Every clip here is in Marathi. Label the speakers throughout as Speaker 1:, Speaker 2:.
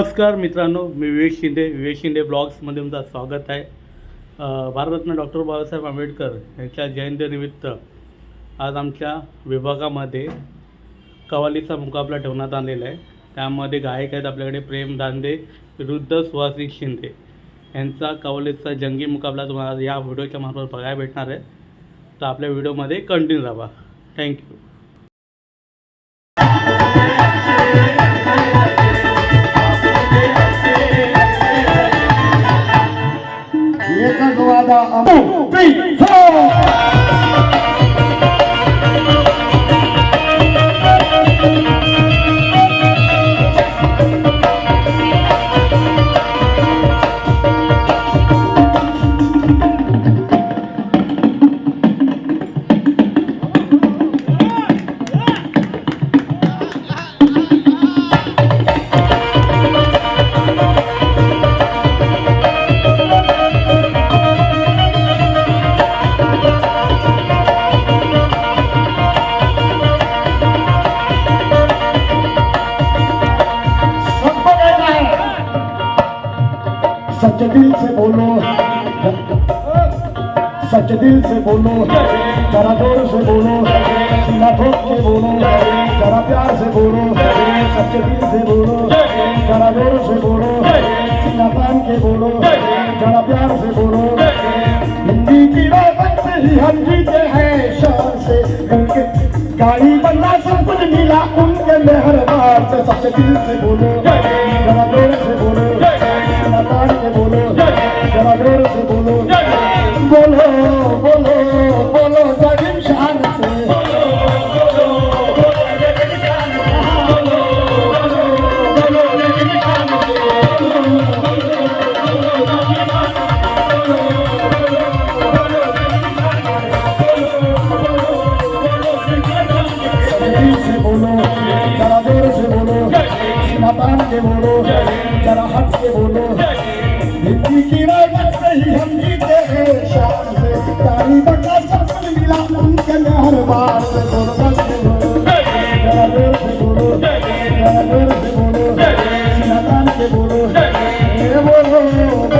Speaker 1: नमस्कार मित्रांनो मी विवेक शिंदे विवेक शिंदे ब्लॉग्समध्ये तुमचं स्वागत आहे. भारतरत्न डॉक्टर बाबासाहेब आंबेडकर यांच्या जयंतीनिमित्त आज आमच्या विभागामध्ये कवालीचा मुकाबला ठेवण्यात आलेला आहे. त्यामध्ये गायक आहेत आपल्याकडे प्रेम दांदे विरुद्ध सुहासिक शिंदे यांचा कवालीचा जंगी मुकाबला तुम्हाला या व्हिडिओच्या मार्फत बघायला भेटणार आहे. तर आपल्या व्हिडिओमध्ये कंटिन्यू राहा. थँक्यू
Speaker 2: बोलो। सच्चे दिल से बोलो, जरा ज़ोर से बोलो सीना ठोक के बोलो, जरा प्यार से बोलो सच्चे दिल से बोलो, जरा ज़ोर से बोलो सीना तान के बोलो, जरा प्यार से बोलो। हिंदी की रोहत से ही हम जीते हैं शान से गाड़ी बनना सब कुछ मिला, उनके मेहरबान से सच्चे दिल से बोलो। के बोलो जरा हट के बोलो। हिंदी की रागत से ही हम जीते हैं शान से ताली बंदा सब मिला उनके मेहरबान से बोलो बस से बोलो। जरा जोर से बोलो जरा जोर से बोलो। सीना तान के बोलो ए बोलो बोलो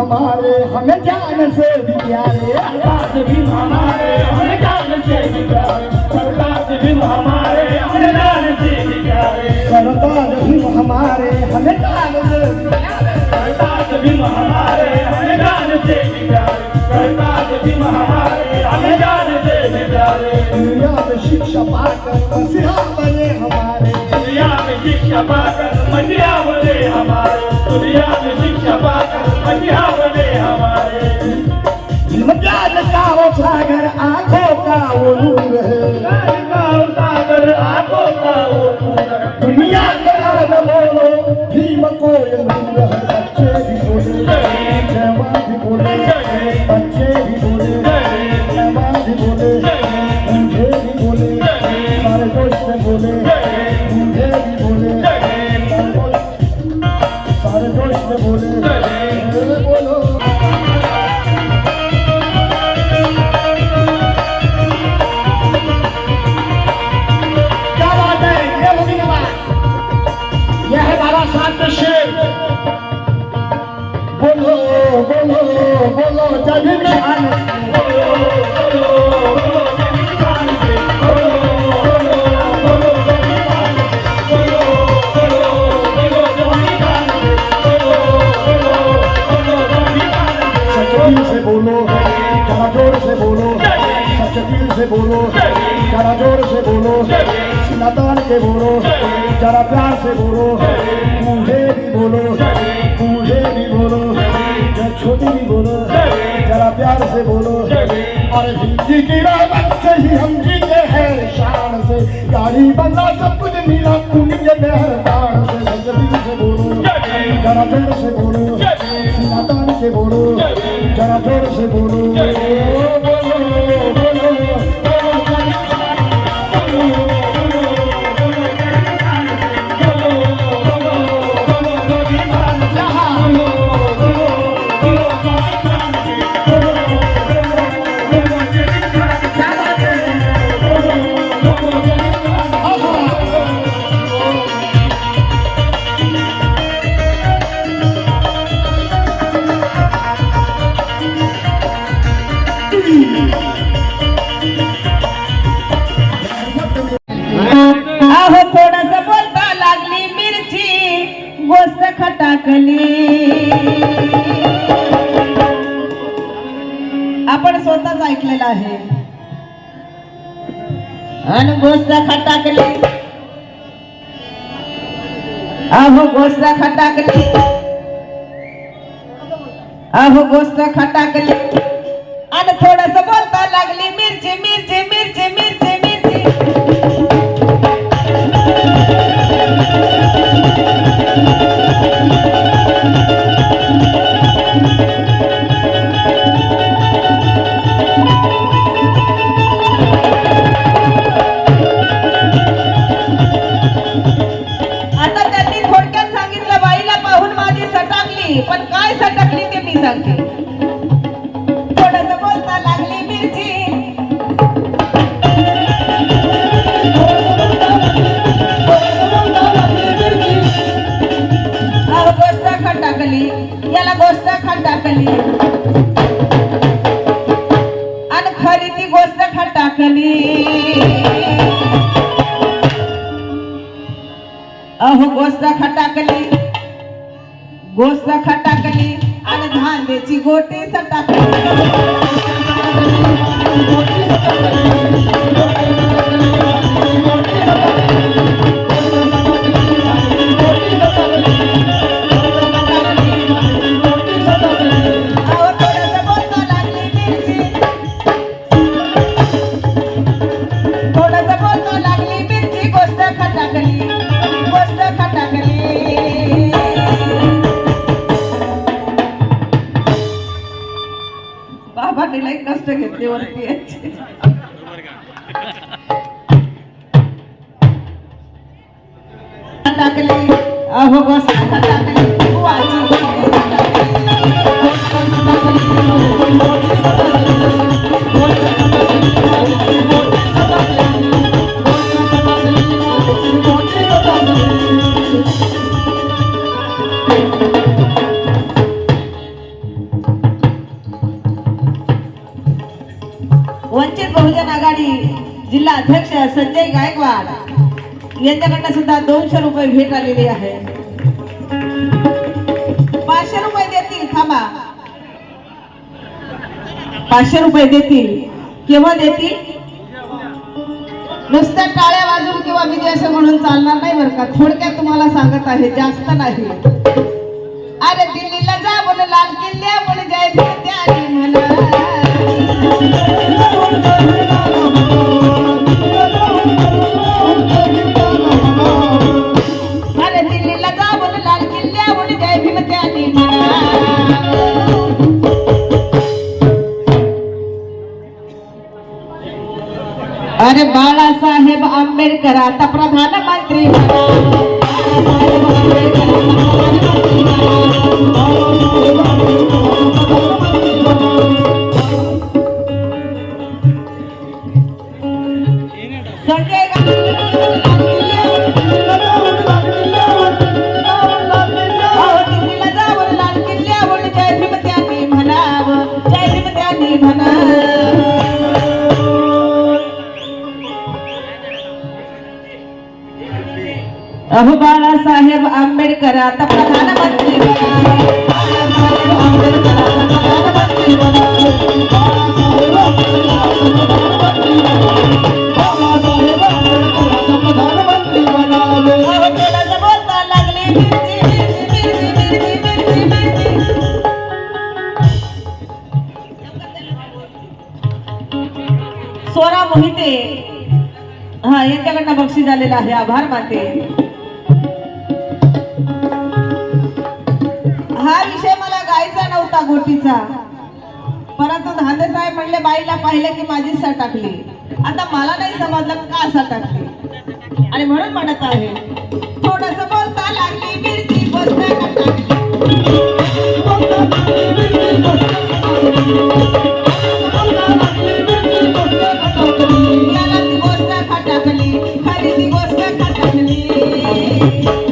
Speaker 2: हमारे हमें जान से भी प्यारे
Speaker 3: सरताज भीम हमारे हमें जान से भी प्यारे सरताज भीम हमारे हमें जान से भी प्यारे
Speaker 2: सरताज भीम हमारे हमें जान से भी प्यारे
Speaker 3: सरताज भीम हमारे हमें जान से भी प्यारे सरताज भीम हमारे हमें जान से भी प्यारे
Speaker 2: दुनिया में शिक्षा पाकर मसीहा बने हमारे
Speaker 3: दुनिया में शिक्षा पाकर मटिया बने हमारे दुनिया में शिक्षा पाकर मटिया हमारे।
Speaker 2: ज्ञान का सागर आ बोलो जब भी खान सच्चे दिल से बोलो जरा जोर से बोलो सच्चे दिल से बोलो जरा जोर से बोलो सिनातान के बोलो जरा प्यार से बोलो बूढ़े भी बोलो बूढ़े भी बोलो जरा छोटी भी बोलो जरा प्यार से बोलो और हिंदी की रहमत से ही हम जीते हैं शान से गाड़ी बंगला सब कुछ मिला उनके मेहरबान से सच्चे दिल से बोलो जरा जोर से बोलो सिनातान के बोलो जरा जोर से बोलो बोलो
Speaker 4: घोसरा खट्टा के ले खट्टा के ले खट्टा के ले अन थोड़ा सा टाकली याला गोष्ट खटाकली टाकली. बाबाने लई कष्ट घेतले वरती. यायचे. खटाकली अहो बस. टाकली. बुवाची यांच्याकडनं सुद्धा दोनशे रुपये भेट आलेली आहे. पाचशे रुपये देतील थांबा. पाचशे रुपये देतील. केव्हा देतील? नुसत्या टाळ्या वाजून किंवा विजय असं म्हणून चालणार नाही बरं का. थोडक्यात तुम्हाला सांगत आहे जास्त नाही. अरे दिल्लीला जा बोल लाल किल्ल्या म्हणून जय अरे बाळासाहेब आंबेडकर आता प्रधानमंत्री संजय आंबेडकर आता प्रधानमंत्री बाळासाहेब आंबेडकर आता प्रधानमंत्री मोहिते. हा यांच्याकडनं बक्षीस झालेलं आहे. आभार मानते. होता गोटीचा. परंतु धांदे साहेब म्हणले बाईला पाहिलं की माझी सा टाकली. आता मला नाही समजलं का असा टाकली. आणि म्हणून म्हणत आहे थोडस बोलता लागली मिरची Thank you.